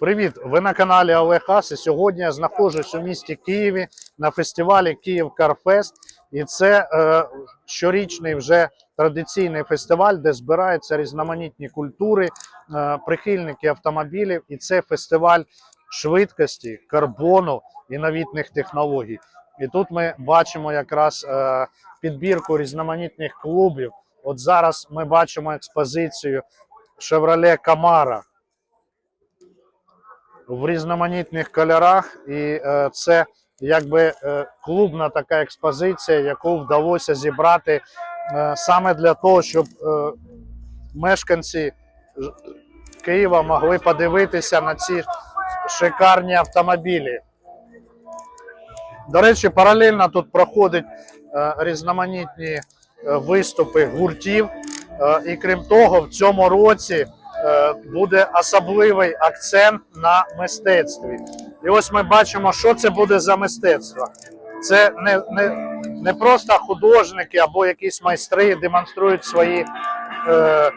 Привіт! Ви на каналі Олег Ас. І сьогодні я знаходжусь у місті Києві на фестивалі Київ Карфест. І це е, щорічний вже традиційний фестиваль, де збираються різноманітні культури, е, прихильники автомобілів. І це фестиваль швидкості, карбону і новітних технологій. І тут ми бачимо якраз е, підбірку різноманітних клубів. От зараз ми бачимо експозицію Chevrolet Camaro в різноманітних кольорах, і е, це якби е, клубна така експозиція, яку вдалося зібрати е, саме для того, щоб мешканці Києва могли подивитися на ці шикарні автомобілі. До речі, паралельно тут проходять різноманітні виступи гуртів. І крім того, в цьому році буде особливий акцент на мистецтві. І ось ми бачимо, що це буде за мистецтво. Це не, не, не просто художники або якісь майстри демонструють свої е,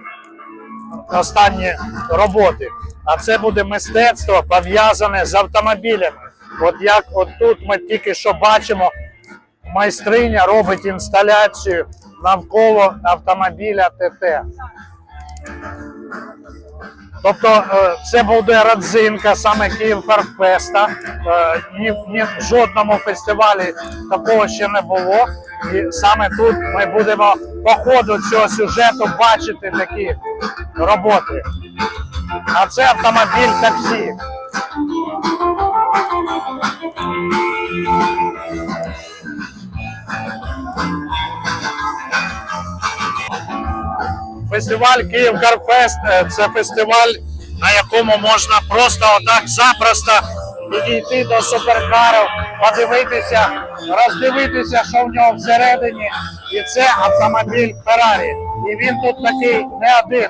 останні роботи, а це буде мистецтво пов'язане з автомобілями. От як от тут ми тільки що бачимо, майстриня робить інсталяцію навколо автомобіля ТТ. Тобто е, це буде родзинка саме Київ Фарфеста. Е, Ні, ні в жодному фестивалі такого ще не було. І саме тут ми будемо по ходу цього сюжету бачити такі роботи. А це автомобіль таксі. Фестиваль Київ Карфест е, це фестиваль, на якому можна просто отак запросто підійти до суперкарів, подивитися, роздивитися, що в нього всередині. І це автомобіль Феррарі. І він тут такий не один.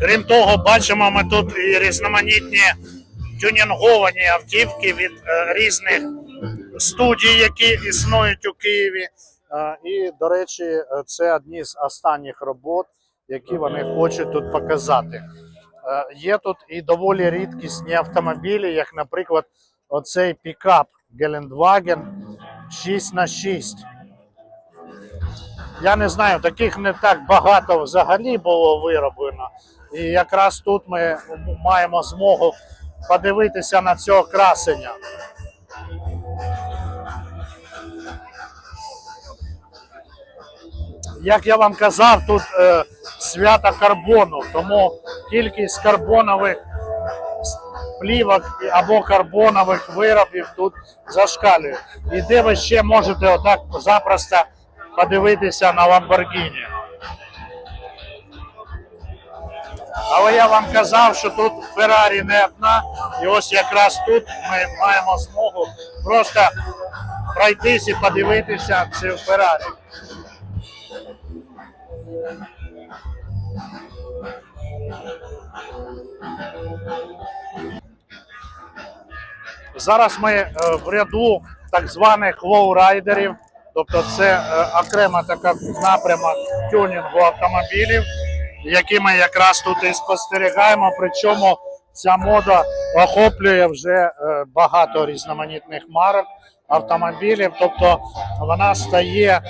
Крім того, бачимо ми тут і різноманітні тюнінговані автівки від е, різних студій, які існують у Києві. І, до речі, це одні з останніх робот, які вони хочуть тут показати. Є тут і доволі рідкісні автомобілі, як, наприклад, оцей пікап Geländewagen 6 на 6 Я не знаю, таких не так багато взагалі було вироблено. І якраз тут ми маємо змогу подивитися на цього красення. Як я вам казав, тут е, свято карбону, тому кількість карбонових плівок або карбонових виробів тут зашкалює. І де ви ще можете отак запросто подивитися на Lamborghini. Але я вам казав, що тут Феррарі не одна, і ось якраз тут ми маємо змогу просто пройтись і подивитися цю Феррарі. Зараз ми е, в ряду так званих лоурайдерів, тобто це е, окрема така напрямок тюнінгу автомобілів, які ми якраз тут і спостерігаємо. Причому ця мода охоплює вже е, багато різноманітних марок автомобілів, тобто вона стає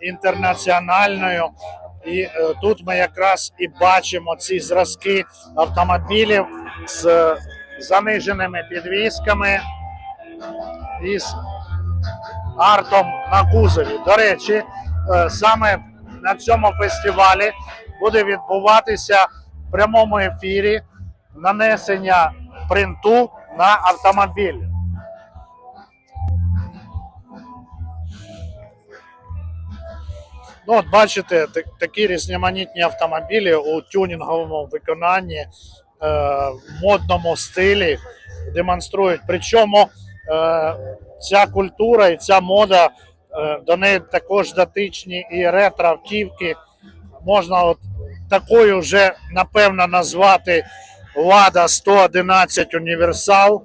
інтернаціональною. І е, тут ми якраз і бачимо ці зразки автомобілів з заниженими підвісками і з артом на кузові. До речі, е, саме на цьому фестивалі буде відбуватися в прямому ефірі нанесення принту на автомобіль. Ну, от бачите, та- такі різноманітні автомобілі у тюнінговому виконанні, е, модному стилі демонструють. Причому е, ця культура і ця мода е, до неї також дотичні і ретро-автівки. Можна от такою вже напевно назвати Лада 111 Універсал.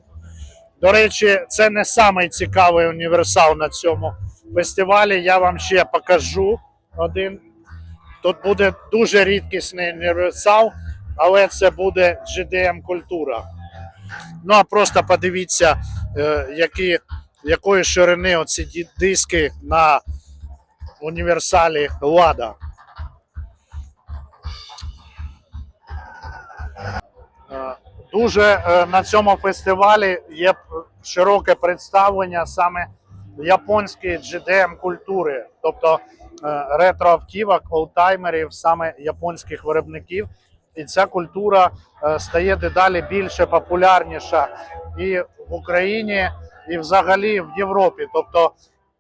До речі, це не самий цікавий універсал на цьому фестивалі. Я вам ще покажу один. Тут буде дуже рідкісний універсал, але це буде GDM культура. Ну а просто подивіться, е, які, якої ширини оці диски на універсалі Лада. Е, Дуже е, на цьому фестивалі є широке представлення саме японської GDM культури, тобто е, ретро-автівок, олдтаймерів, саме японських виробників. І ця культура е, стає дедалі більше популярніша і в Україні, і взагалі в Європі. Тобто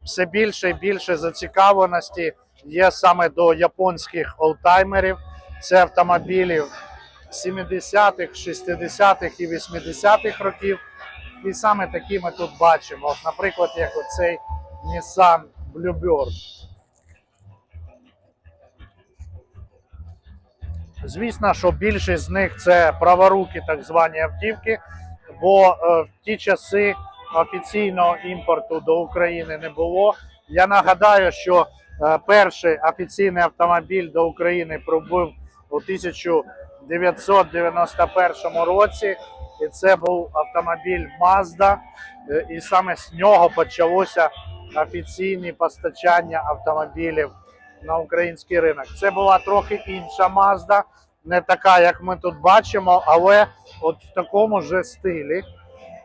все більше і більше зацікавленості є саме до японських олдтаймерів. Це автомобілів 70-х, 60-х і 80-х років. І саме такі ми тут бачимо. Наприклад, як оцей Nissan Bluebird. Звісно, що більшість з них це праворуки, так звані автівки, бо е, в ті часи офіційного імпорту до України не було. Я нагадаю, що е, перший офіційний автомобіль до України прибув у 1991 році, і це був автомобіль Mazda, е, і саме з нього почалося офіційні постачання автомобілів на український ринок. Це була трохи інша Mazda, не така, як ми тут бачимо, але от в такому ж стилі.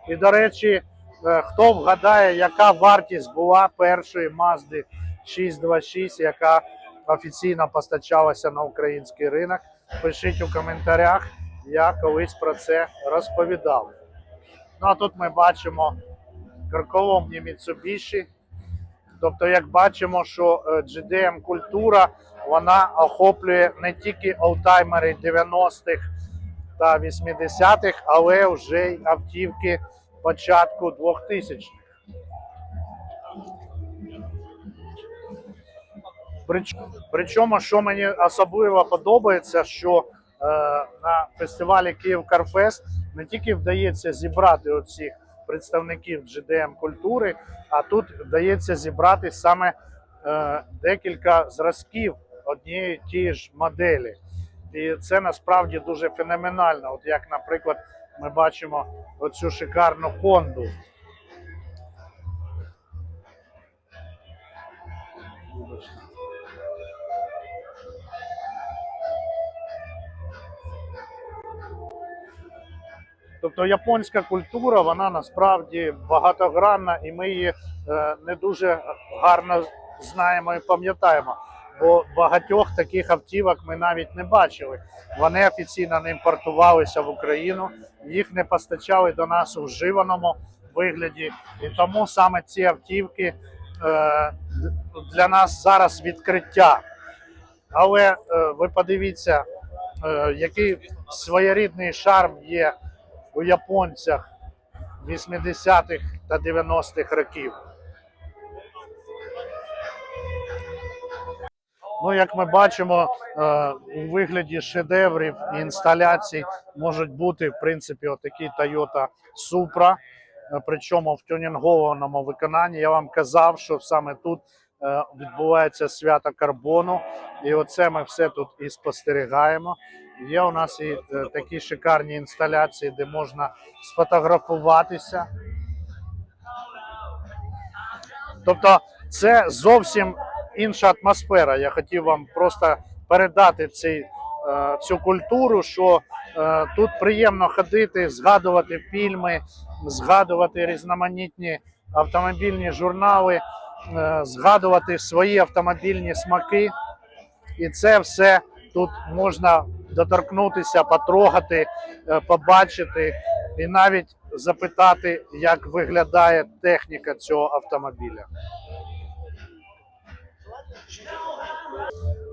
І, до речі, е, хто вгадає, яка вартість була першої Mazda 626, яка офіційно постачалася на український ринок, пишіть у коментарях. Я колись про це розповідав. Ну а тут ми бачимо карколомні Mitsubishi. Тобто, як бачимо, що е, GDM культура вона охоплює не тільки олдтаймери 90-х та 80-х, але вже й автівки початку 2000-х. Причому, що мені особливо подобається, що е, на фестивалі Київ Карфест не тільки вдається зібрати оцих представників GDM культури, а тут вдається зібрати саме е, декілька зразків однієї тієї ж моделі. І це насправді дуже феноменально. От як, наприклад, ми бачимо оцю шикарну Хонду. Тобто японська культура, вона насправді багатогранна, і ми її е, не дуже гарно знаємо і пам'ятаємо. Бо багатьох таких автівок ми навіть не бачили. Вони офіційно не імпортувалися в Україну, їх не постачали до нас у вживаному вигляді. І тому саме ці автівки е, для нас зараз відкриття. Але е, ви подивіться, який своєрідний шарм є у японцях 80-х та 90-х років. Ну, як ми бачимо, е, у вигляді шедеврів і інсталяцій можуть бути, в принципі, отакі Toyota Supra, е, причому в тюнінгованому виконанні. Я вам казав, що саме тут е, відбувається свято карбону, і оце ми все тут і спостерігаємо. Є у нас і е, такі шикарні інсталяції, де можна сфотографуватися. Тобто, це зовсім інша атмосфера. Я хотів вам просто передати цей, е, цю культуру, що е, тут приємно ходити, згадувати фільми, згадувати різноманітні автомобільні журнали, згадувати свої автомобільні смаки. І це все тут можна доторкнутися, потрогати, е, побачити і навіть запитати, як виглядає техніка цього автомобіля.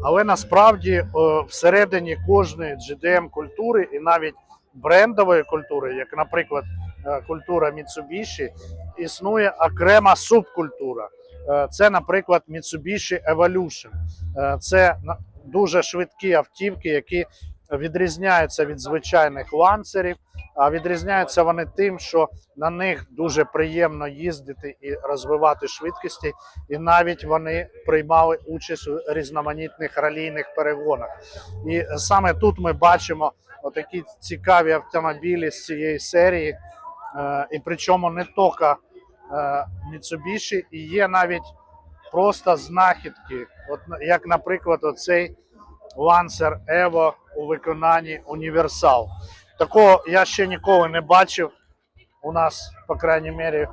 Але насправді е, всередині кожної GDM культури і навіть брендової культури, як, наприклад, е, культура Mitsubishi, існує окрема субкультура. Це, наприклад, Mitsubishi Evolution. Це дуже швидкі автівки, які відрізняються від звичайних ланцерів. А відрізняються вони тим, що на них дуже приємно їздити і розвивати швидкості, і навіть вони приймали участь у різноманітних ралійних перегонах. І саме тут ми бачимо отакі цікаві автомобілі з цієї серії. Е, І причому не тільки е, Mitsubishi, і є навіть просто знахідки, от як, наприклад, оцей Lancer Evo у виконанні Універсал. Такого я ще ніколи не бачив. У нас, по крайній мірі,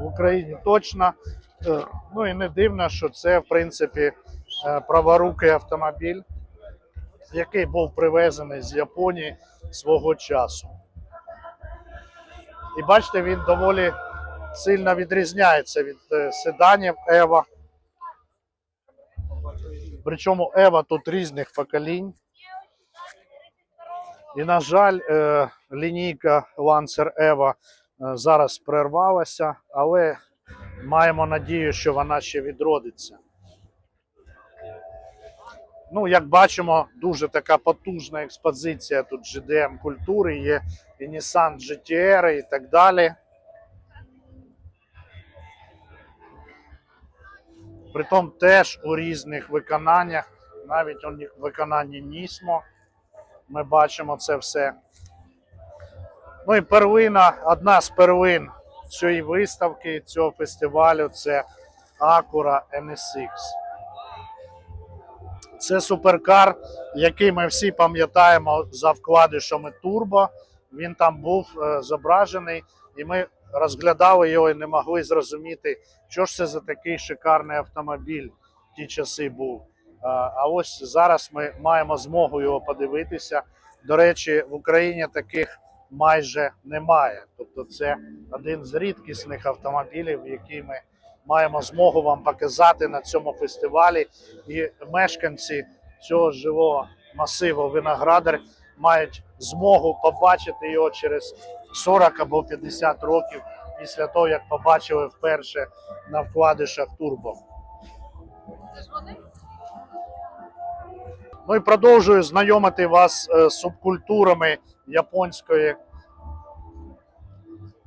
в Україні точно. Е, Ну і не дивно, що це, в принципі, е, праворукий автомобіль, який був привезений з Японії свого часу. І бачите, він доволі сильно відрізняється від е, седанів Ева. Причому Ева тут різних поколінь. І, на жаль, е, лінійка Lancer Eva е, зараз прервалася, але маємо надію, що вона ще відродиться. Ну, як бачимо, дуже така потужна експозиція тут GDM культури, є і Nissan GTR і так далі. Притом теж у різних виконаннях, навіть у виконанні Нісмо. Ми бачимо це все. Ну і первина, одна з первин цієї виставки, цього фестивалю це Acura NSX. Це суперкар, який ми всі пам'ятаємо за вкладишами Turbo. Він там був е, зображений, і ми розглядали його і не могли зрозуміти, що ж це за такий шикарний автомобіль в ті часи був. А, ось зараз ми маємо змогу його подивитися. До речі, в Україні таких майже немає. Тобто, це один з рідкісних автомобілів, які ми маємо змогу вам показати на цьому фестивалі. І мешканці цього живого масиву виноградар мають змогу побачити його через 40 або 50 років після того, як побачили вперше на вкладишах турбо. Ну і продовжую знайомити вас е, з субкультурами японської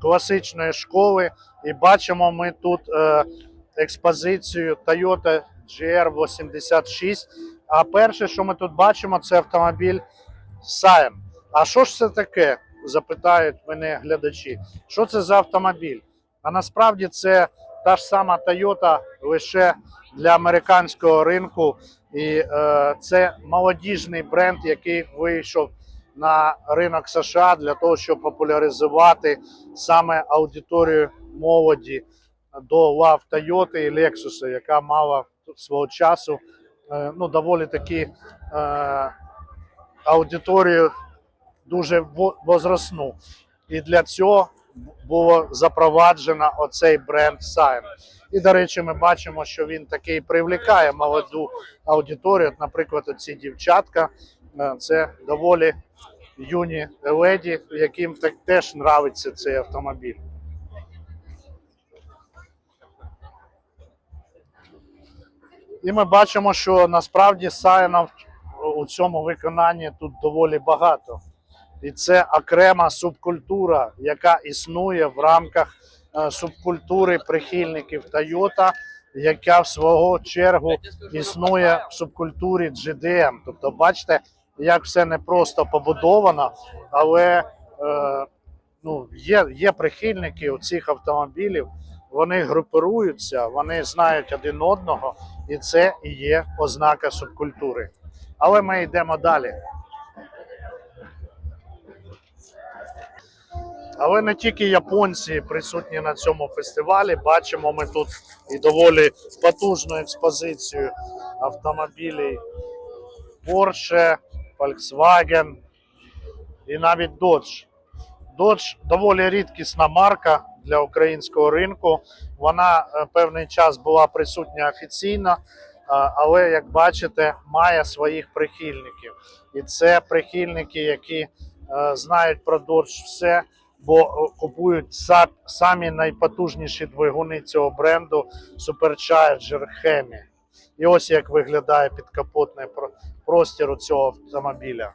класичної школи. І бачимо ми тут е, експозицію Toyota GR86. А перше, що ми тут бачимо, це автомобіль Scion. А що ж це таке? Запитають мене глядачі. Що це за автомобіль? А насправді це та ж сама Toyota лише для американського ринку. І е, це молодіжний бренд, який вийшов на ринок США для того, щоб популяризувати саме аудиторію молоді до лав Toyota і Lexus, яка мала свого часу е, ну, доволі таки е, аудиторію дуже во- возрастну. І для цього було запроваджено оцей бренд Sign. І, до речі, ми бачимо, що він такий привлікає молоду аудиторію. От, Наприклад, ці дівчатка е, це доволі юні леді, яким так теж нравиться цей автомобіль. І ми бачимо, що насправді сайнів у цьому виконанні тут доволі багато. І це окрема субкультура, яка існує в рамках е, субкультури прихильників Toyota, яка в свого чергу існує в субкультурі GDM. Тобто, бачите, як все не просто побудовано, але е, ну, є, є прихильники цих автомобілів, вони групируються, вони знають один одного, і це і є ознака субкультури. Але ми йдемо далі. Але не тільки японці присутні на цьому фестивалі. Бачимо ми тут і доволі потужну експозицію автомобілів Porsche, Volkswagen і навіть Dodge. Dodge доволі рідкісна марка для українського ринку. Вона е, певний час була присутня офіційно, е, але як бачите, має своїх прихильників. І це прихильники, які е, знають про Dodge все, бо е, купують са- самі найпотужніші двигуни цього бренду Supercharger Hemi. І ось як виглядає підкапотний простір у цього автомобіля.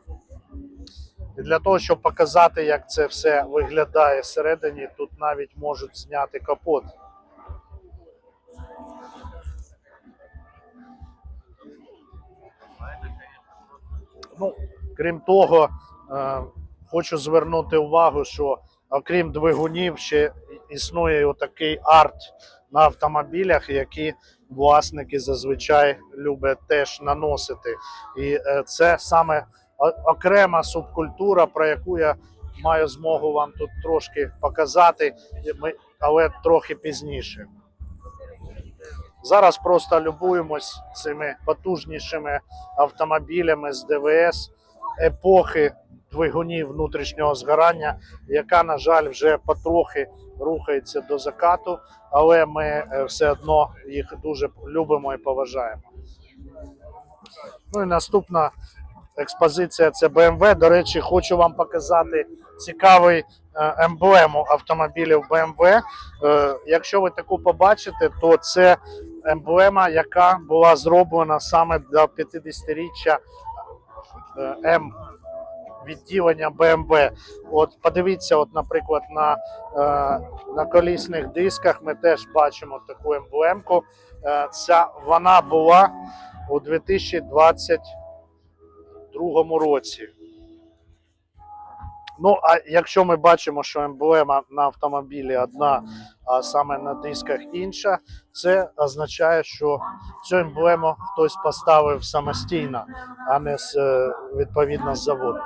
І для того, щоб показати, як це все виглядає всередині, тут навіть можуть зняти капот. Ну, крім того, е, хочу звернути увагу, що окрім двигунів, ще існує отакий арт на автомобілях, які власники зазвичай люблять теж наносити. І е, це саме окрема субкультура, про яку я маю змогу вам тут трошки показати, але трохи пізніше. Зараз просто любуємось цими потужнішими автомобілями з ДВС епохи двигунів внутрішнього згорання, яка, на жаль, вже потрохи рухається до закату, але ми е, все одно їх дуже любимо і поважаємо. Ну і наступна експозиція це BMW. До речі, хочу вам показати цікавий е, емблему автомобілів BMW. Е, Якщо ви таку побачите, то це емблема, яка була зроблена саме для 50-річчя е, М відділення BMW. От подивіться, от, наприклад, на, е, на колісних дисках ми теж бачимо таку емблемку. Е, ця вона була у 2022 році. Ну, а якщо ми бачимо, що емблема на автомобілі одна, а саме на дисках інша, це означає, що цю емблему хтось поставив самостійно, а не з, е, відповідно з заводу.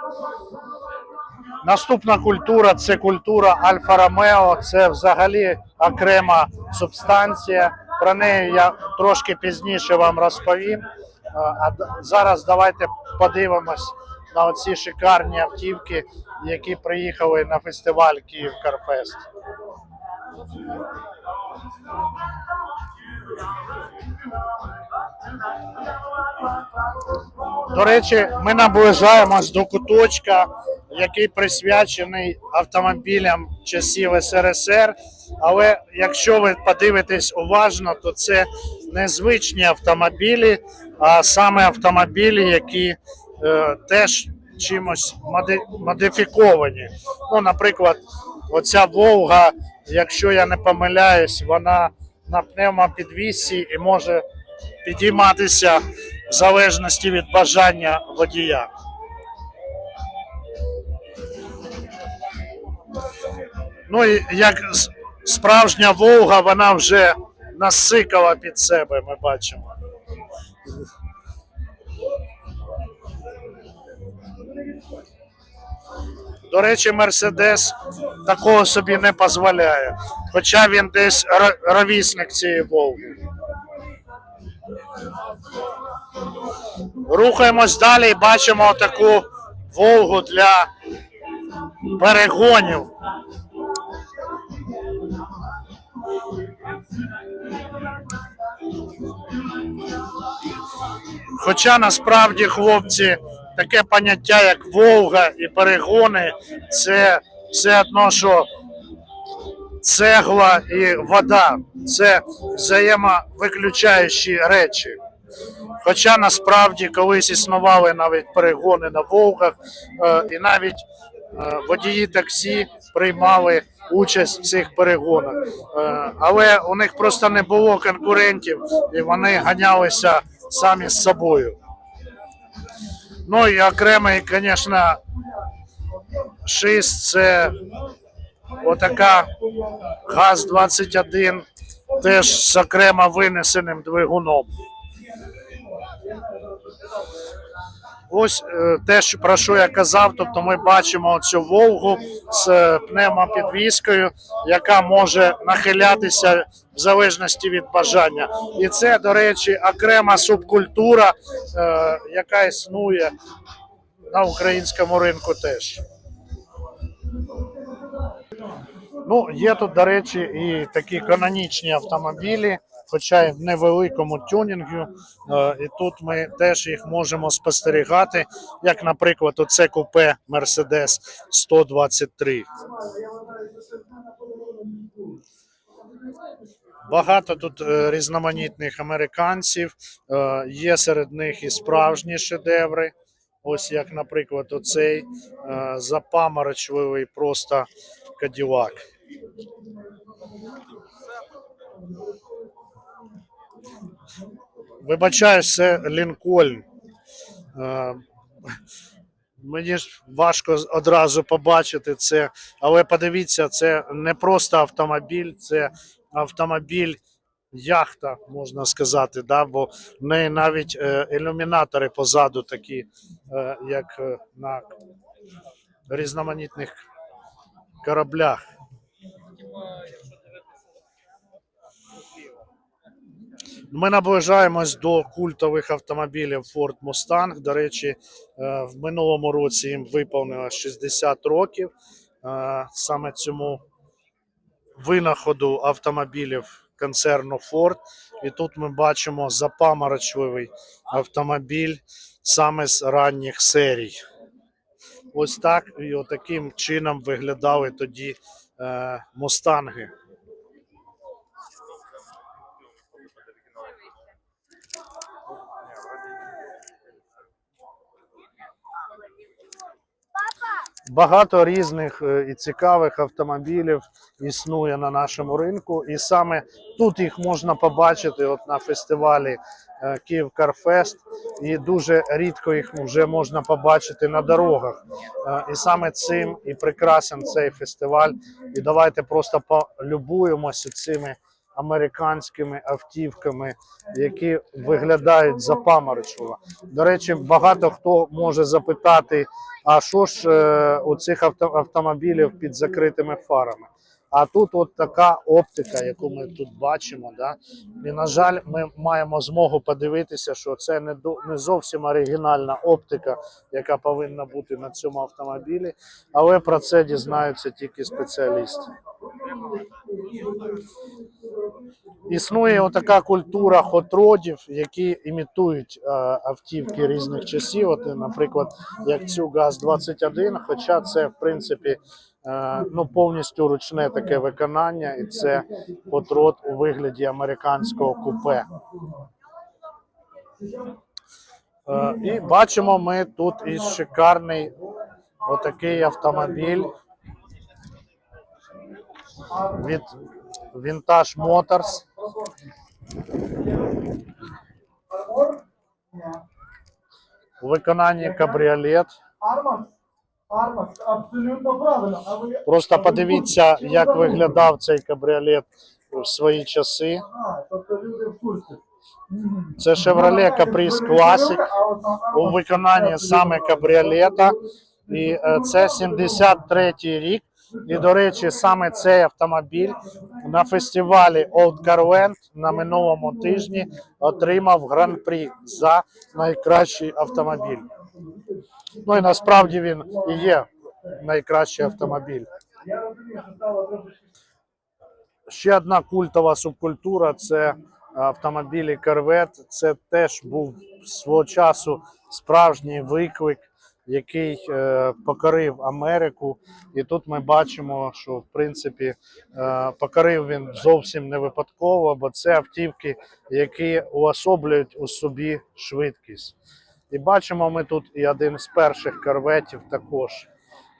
Наступна культура це культура Альфа Ромео. Це взагалі окрема субстанція. Про неї я трошки пізніше вам розповім. Е, А зараз давайте подивимось на оці шикарні автівки, які приїхали на фестиваль Київ Карфест. До речі, ми наближаємось до куточка, який присвячений автомобілям часів СРСР. Але якщо ви подивитесь уважно, то це незвичні автомобілі, а саме автомобілі, які е, теж чимось модифіковані. Ну, наприклад, оця Волга, якщо я не помиляюсь, вона на пневмопідвісі і може підійматися в залежності від бажання водія. Ну і як справжня Волга, вона вже насикала під себе, ми бачимо. До речі, Мерседес такого собі не дозволяє. Хоча він десь ровісник цієї Волги. Рухаємось далі і бачимо таку Волгу для перегонів. Хоча насправді, хлопці, таке поняття, як Волга і перегони, це все одно, що цегла і вода. Це взаємовиключаючі речі. Хоча насправді колись існували навіть перегони на Волгах, е, і навіть е, водії таксі приймали участь в цих перегонах. Е, Але у них просто не було конкурентів, і вони ганялися самі з собою. Ну і окремий, звісно, шість це отака ГАЗ-21, теж з окремо винесеним двигуном. Ось е, те, про що я казав, тобто ми бачимо цю Волгу з е, пневмопідвіскою, яка може нахилятися в залежності від бажання. І це, до речі, окрема субкультура, е, яка існує на українському ринку теж. Ну, є тут, до речі, і такі канонічні автомобілі, хоча й в невеликому тюнінгу. Е, І тут ми теж їх можемо спостерігати, як, наприклад, оце купе Mercedes 123. Багато тут е, різноманітних американців, е, є серед них і справжні шедеври. Ось як, наприклад, оцей запаморочливий просто Каділак. Вибачаюсь, це Лінкольн. Е, Мені ж важко одразу побачити це, але подивіться, це не просто автомобіль, це автомобіль яхта, можна сказати, да? бо в неї навіть е, ілюмінатори позаду такі, е, як на різноманітних кораблях. Ми наближаємось до культових автомобілів Ford Mustang. До речі, е, в минулому році їм виповнилось 60 років. Е, Саме цьому винаходу автомобілів концерну Ford. І тут ми бачимо запаморочливий автомобіль саме з ранніх серій. Ось так і таким чином виглядали тоді е, мустанги. Багато різних е, і цікавих автомобілів існує на нашому ринку, і саме тут їх можна побачити от на фестивалі е, Київ Карфест, і дуже рідко їх вже можна побачити на дорогах. Е, І саме цим і прекрасен цей фестиваль. І давайте просто полюбуємося цими американськими автівками, які виглядають запаморочливо. До речі, багато хто може запитати, а що ж е, у цих авто, автомобілів під закритими фарами? А тут от така оптика, яку ми тут бачимо. Да? І, на жаль, ми маємо змогу подивитися, що це не, не зовсім оригінальна оптика, яка повинна бути на цьому автомобілі, але про це дізнаються тільки спеціалісти. Існує отака культура хотродів, які імітують е, автівки різних часів. От, наприклад, як цю ГАЗ-21, хоча це в принципі е, ну, повністю ручне таке виконання, і це хотрод у вигляді американського купе. Е, і бачимо ми тут і шикарний отакий автомобіль від Vintage Motors. У виконанні кабріолет. Просто подивіться, як виглядав цей кабріолет в свої часи. Це Chevrolet Caprice Classic у виконанні саме кабріолета. І е, це 73-й рік. І, до речі, саме цей автомобіль на фестивалі Old Carvent на минулому тижні отримав гран-прі за найкращий автомобіль. Ну і насправді він і є найкращий автомобіль. Ще одна культова субкультура це автомобілі Корвет. Це теж був свого часу справжній виклик, який е, покорив Америку. І тут ми бачимо, що в принципі е, покорив він зовсім не випадково, бо це автівки, які уособлюють у собі швидкість. І бачимо ми тут і один з перших корветів також.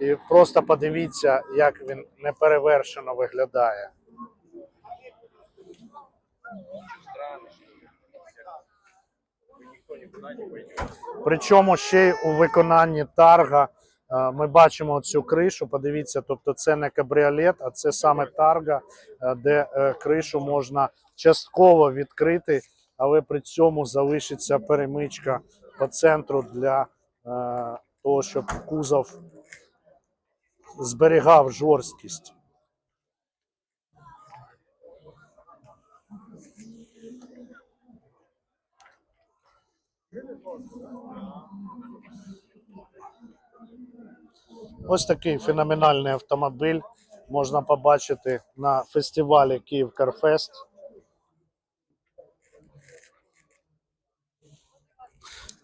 І просто подивіться, як він неперевершено виглядає. Причому ще й у виконанні тарга е, ми бачимо цю кришу. Подивіться, тобто це не кабріолет, а це саме тарга, е, де е, кришу можна частково відкрити, але при цьому залишиться перемичка по центру для того, щоб кузов зберігав жорсткість. Ось такий феноменальний автомобіль можна побачити на фестивалі Київ Карфест.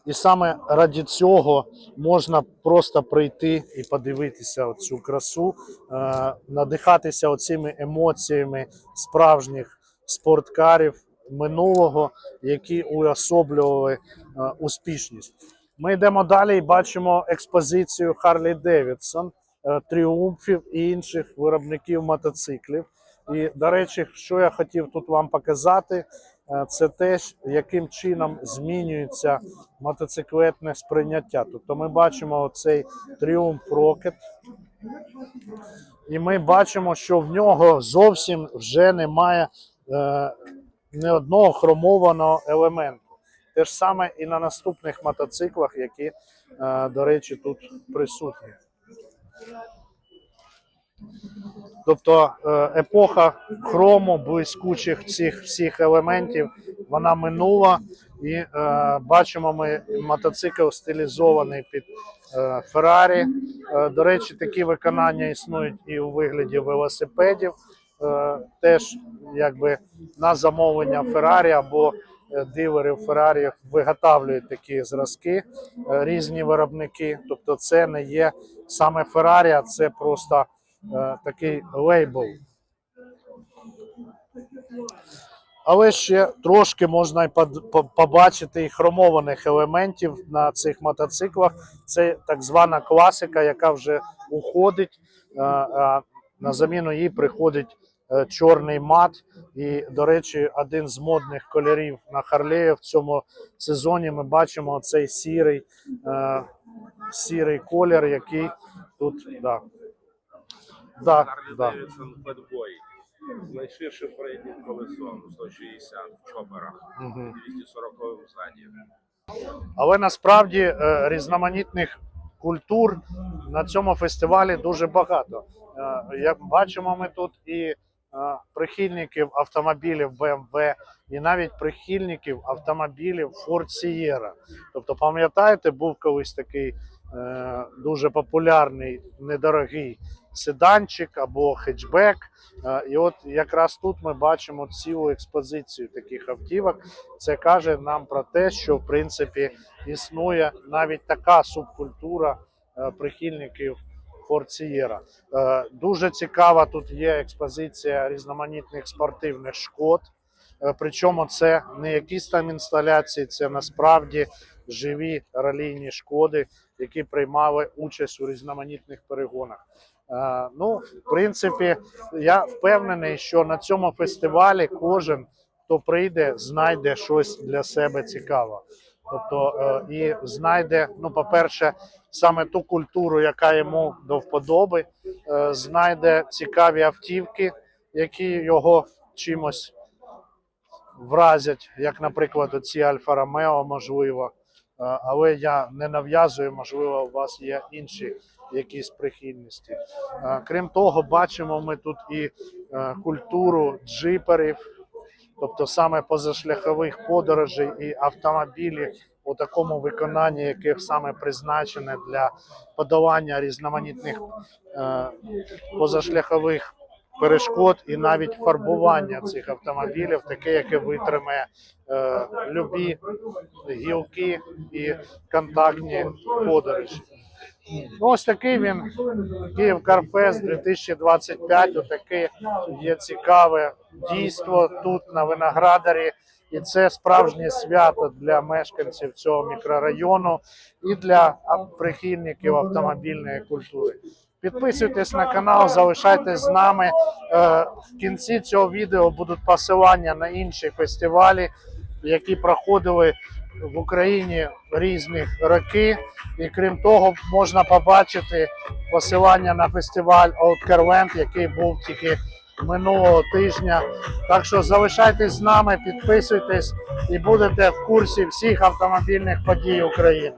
І саме раді цього можна просто прийти і подивитися цю красу, е, надихатися оцими емоціями справжніх спорткарів минулого, які уособлювали е, успішність. Ми йдемо далі і бачимо експозицію Харлі Девідсон, тріумфів і інших виробників мотоциклів. І, до речі, що я хотів тут вам показати, е, це те, яким чином змінюється мотоциклетне сприйняття. Тобто ми бачимо цей тріумф Рокет, і ми бачимо, що в нього зовсім вже немає е, ні одного хромованого елементу. Те ж саме і на наступних мотоциклах, які, е, до речі, тут присутні. Тобто е, епоха хрому, блискучих цих всіх елементів, вона минула, і е, бачимо ми мотоцикл стилізований під е, Феррарі. Е, до речі, такі виконання існують і у вигляді велосипедів, е, теж якби на замовлення Феррарі або е, дилери Феррарі виготовлюють такі зразки, е, різні виробники. Тобто, це не є саме Феррарі, а це просто е, такий лейбл. Але ще трошки можна й побачити і хромованих елементів на цих мотоциклах. Це так звана класика, яка вже уходить. На заміну їй приходить чорний мат. І, до речі, один з модних кольорів на Харлеї в цьому сезоні ми бачимо цей сірий, е, сірий колір, який тут. Да. Да, да. Найширшим переднім колесом 160 в чоперах, Мгм. 240 ззаді. Але насправді е, різноманітних культур на цьому фестивалі дуже багато. Е, Як бачимо, ми тут і е, прихильників автомобілів BMW, і навіть прихильників автомобілів Ford Sierra. Тобто, пам'ятаєте, був колись такий е, дуже популярний недорогий седанчик або хетчбек. Е, І от якраз тут ми бачимо цілу експозицію таких автівок. Це каже нам про те, що в принципі існує навіть така субкультура е, прихильників Sierra. Е, Дуже цікава тут є експозиція різноманітних спортивних шкод. Е, Причому це не якісь там інсталяції, це насправді живі ралійні шкоди, які приймали участь у різноманітних перегонах. Е, Ну, в принципі, я впевнений, що на цьому фестивалі кожен, хто прийде, знайде щось для себе цікаве. Тобто е, і знайде, ну, по-перше, саме ту культуру, яка йому до вподоби, е, знайде цікаві автівки, які його чимось вразять, як, наприклад, оці Альфа Ромео, можливо. Е, Але я не нав'язую, можливо, у вас є інші якісь прихильності. Крім того, бачимо ми тут і культуру джиперів, тобто саме позашляхових подорожей і автомобілів у такому виконанні, яких саме призначене для подолання різноманітних е, позашляхових перешкод і навіть фарбування цих автомобілів, таке, яке витримає е, любі гілки і контактні подорожі. Ну, ось такий він Київ Карфест 2025. Отаке є цікаве дійство тут на виноградарі. І це справжнє свято для мешканців цього мікрорайону і для прихильників автомобільної культури. Підписуйтесь на канал, залишайтесь з нами. Е, В кінці цього відео будуть посилання на інші фестивалі, які проходили в Україні різні роки. І крім того, можна побачити посилання на фестиваль Outkерленд, який був тільки минулого тижня. Так що залишайтесь з нами, підписуйтесь і будете в курсі всіх автомобільних подій України.